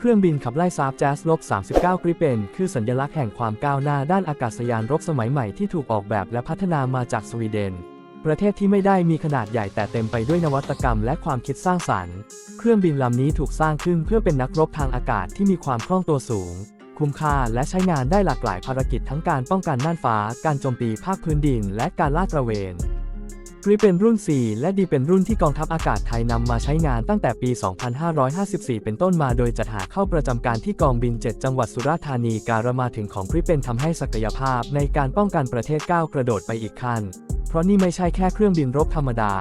เครื่องบินขับไล่ซาบแจ๊สลบ39กริเปนคือสัญลักษณ์แห่งความก้าวหน้าด้านอากาศยานรบสมัยใหม่ที่ถูกออกแบบและพัฒนามาจากสวีเดน ประเทศที่ไม่ได้มีขนาดใหญ่แต่เต็มไปด้วยนวัตกรรมและความคิดสร้างสรรค์ เครื่องบินลำนี้ถูกสร้างขึ้นเพื่อเป็นนักรบทางอากาศที่มีความคล่องตัวสูง คุ้มค่าและใช้งานได้หลากหลายภารกิจทั้งการป้องกันน่านฟ้า การโจมตีภาคพื้นดิน และการลาดตระเวน รีเป็นรุ่น 4 และดีเป็นรุ่นที่กองทัพอากาศไทยนำมาใช้งานตั้งแต่ปี 2554 เป็นต้นมาโดยจัดหาเข้าประจำการที่กองบิน 7 จังหวัดสุราษฎร์ธานีการมาถึงของกรีเป็นทำให้ศักยภาพในการป้องกันประเทศก้าวกระโดดไปอีกขั้น เพราะนี่ไม่ใช่แค่เครื่องบินรบธรรมดา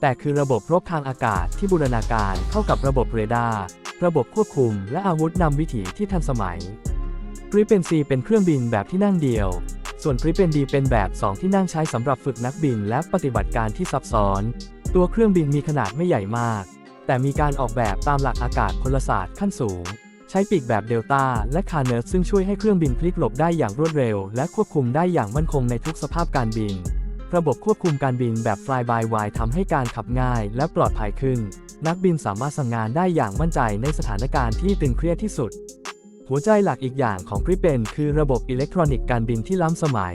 แต่คือระบบรบทางอากาศที่บูรณาการเข้ากับระบบเรดาร์ระบบควบคุม และอาวุธนำวิถีที่ทันสมัยกริเป็น C เป็นเครื่องบินแบบที่นั่งเดียว ส่วนกริเป็น D เป็นแบบ 2 ที่นั่งใช้สำหรับฝึกนักบินและปฏิบัติการที่ซับซ้อน ตัวเครื่องบินมีขนาดไม่ใหญ่มาก แต่มีการออกแบบตามหลักอากาศพลศาสตร์ขั้นสูง ใช้ปีกแบบเดลต้าและคาร์เนอร์ซึ่งช่วยให้เครื่องบินพลิกหลบได้อย่างรวดเร็ว และควบคุมได้อย่างมั่นคงในทุกสภาพการบิน ระบบควบคุมการบินแบบ Fly by Wire ทำให้การขับง่ายและปลอดภัยขึ้น นักบินสามารถสั่งงานได้อย่างมั่นใจในสถานการณ์ที่ตึงเครียดที่สุด หัวใจหลักอีกอย่างของกริปเป็นคือระบบอิเล็กทรอนิกส์การบินที่ล้ำสมัย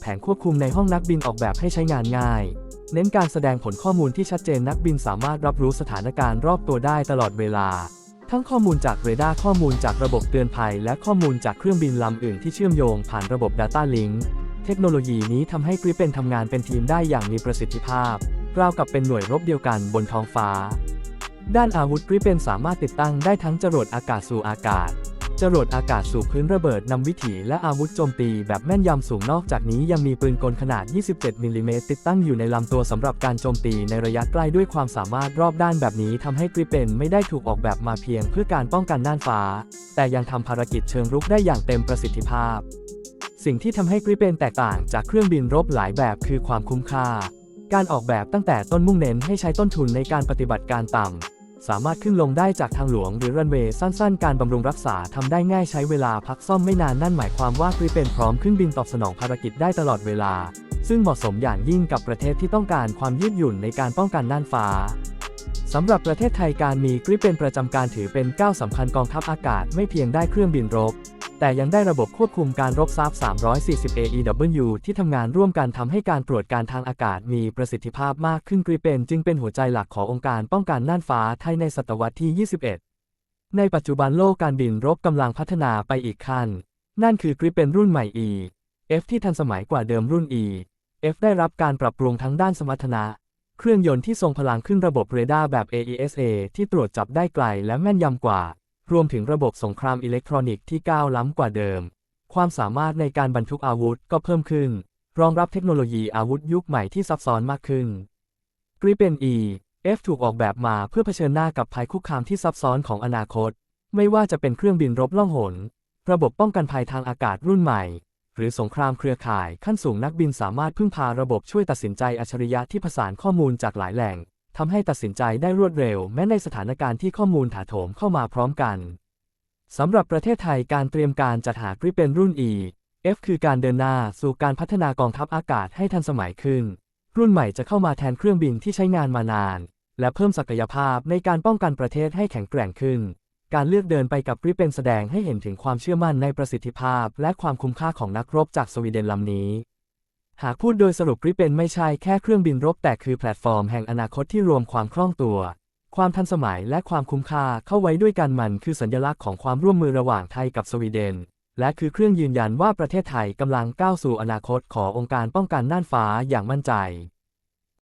แผงควบคุมในห้องนักบินออกแบบให้ใช้งานง่าย เน้นการแสดงผลข้อมูลที่ชัดเจนนักบินสามารถรับรู้สถานการณ์รอบตัวได้ตลอดเวลา ทั้งข้อมูลจากเรดาร์ข้อมูลจากระบบเตือนภัย และข้อมูลจากเครื่องบินลำอื่นที่เชื่อมโยงผ่านระบบ Data Link เทคโนโลยีนี้ทำให้กริปเป็นทำงานเป็นทีมได้อย่างมีประสิทธิภาพ ราวกับเป็นหน่วยรบเดียวกันบนท้องฟ้า ด้านอาวุธกริปเป็นสามารถติดตั้งได้ทั้งจรวดอากาศสู่อากาศ จรวดอากาศสู่พื้นระเบิดนำวิถีและอาวุธโจมตีแบบแม่นยำสูงนอกจากนี้ยังมีปืนกลขนาด 27มิลลิเมตรติดตั้งอยู่ในลำตัวสำหรับการโจมตีในระยะใกล้ด้วยความสามารถรอบด้านแบบนี้ทำให้กริเปนไม่ได้ถูกออกแบบมาเพียงเพื่อการป้องกันน่านฟ้า แต่ยังทำภารกิจเชิงรุกได้อย่างเต็มประสิทธิภาพ สิ่งที่ทำให้กริเปนแตกต่างจากเครื่องบินรบหลายแบบคือความคุ้มค่า การออกแบบตั้งแต่ต้นมุ่งเน้นให้ใช้ต้นทุนในการปฏิบัติการต่ำ สามารถขึ้นลงได้จากทางหลวงหรือรันเวย์สั้นๆ การบำรุงรักษาทำได้ง่ายใช้เวลาพักซ่อมไม่นานนั่นหมายความว่ากริปเป็นพร้อมขึ้นบินตอบสนองภารกิจได้ตลอดเวลา ซึ่งเหมาะสมอย่างยิ่งกับประเทศที่ต้องการความยืดหยุ่นในการป้องกันน่านฟ้าสำหรับประเทศไทยการมีกริปเป็นประจำการถือเป็นก้าวสำคัญกองทัพอากาศไม่เพียงได้เครื่องบินรบ แต่ยังได้ระบบควบคุมการรบซับ340 AEW ที่ทำงานร่วมกันทำให้การตรวจการทางอากาศมีประสิทธิภาพมากขึ้นกริเปนจึงเป็นหัวใจหลักขององค์การป้องกันน่านฟ้าไทยในศตวรรษที่ 21 ในปัจจุบันโลกการบินรบกำลังพัฒนาไปอีกขั้น นั่นคือกริเปนรุ่นใหม่ E F ที่ทันสมัยกว่าเดิมรุ่น E F ได้รับการปรับปรุงทั้งด้านสมรรถนะเครื่องยนต์ที่ทรงพลังขึ้นระบบเรดาร์แบบ AESA ที่ตรวจจับได้ไกลและแม่นยำกว่า รวมถึงระบบสงครามอิเล็กทรอนิกส์ที่ก้าวล้ำกว่าเดิม ความสามารถในการบรรทุกอาวุธก็เพิ่มขึ้น รองรับเทคโนโลยีอาวุธยุคใหม่ที่ซับซ้อนมากขึ้น Gripen E F ถูกออกแบบมาเพื่อเผชิญหน้ากับภัยคุกคามที่ซับซ้อนของอนาคต ไม่ว่าจะเป็นเครื่องบินรบล่องหน ระบบป้องกันภัยทางอากาศรุ่นใหม่ หรือสงครามเครือข่ายขั้นสูงนักบินสามารถพึ่งพาระบบช่วยตัดสินใจอัจฉริยะที่ผสานข้อมูลจากหลายแหล่ง ทำให้ตัดสินใจได้รวดเร็ว แม้ในสถานการณ์ที่ข้อมูลถาโถมเข้ามาพร้อมกันสำหรับประเทศไทยการเตรียมการจัดหากริเป็นรุ่น E F คือการเดินหน้าสู่การพัฒนากองทัพอากาศให้ทันสมัยขึ้น รุ่นใหม่จะเข้ามาแทนเครื่องบินที่ใช้งานมานาน และเพิ่มศักยภาพในการป้องกันประเทศให้แข็งแกร่งขึ้น การเลือกเดินไปกับกริเป็นแสดงให้เห็นถึงความเชื่อมั่นในประสิทธิภาพ และความคุ้มค่าของนักรบจากสวีเดนลำนี้ หากพูดโดยสรุปกริเป็นไม่ใช่แค่เครื่องบินรบแต่คือแพลตฟอร์มแห่งอนาคตที่รวมความคล่องตัว ความทันสมัยและความคุ้มค่าเข้าไว้ด้วยกันมันคือสัญลักษณ์ของความร่วมมือระหว่างไทยกับสวีเดน และคือเครื่องยืนยันว่าประเทศไทยกำลังก้าวสู่อนาคตขององค์การป้องกันน่านฟ้าอย่างมั่นใจ